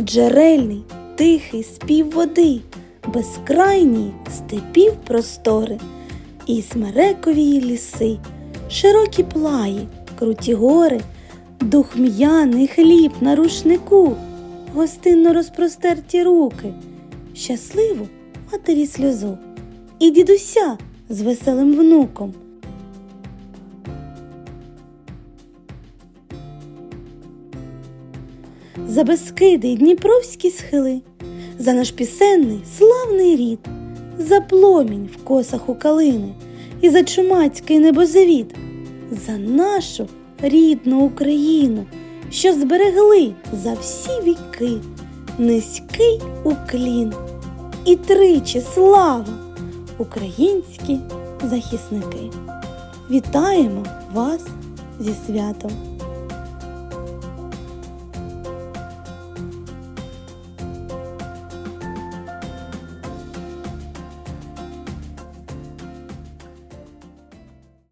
джерельний, тихий спів води, безкрайні степів простори, і смерекові ліси, широкі плаї, круті гори, духм'яний хліб на рушнику, гостинно розпростерті руки, щасливу матері сльозу і дідуся з веселим внуком. За безкиди й дніпровські схили, за наш пісенний славний рід, за пломінь в косах у калини і за чумацький небозавіт, за нашу рідну Україну, що зберегли за всі віки низький уклін і тричі слава українські захисники. Вітаємо вас зі святом!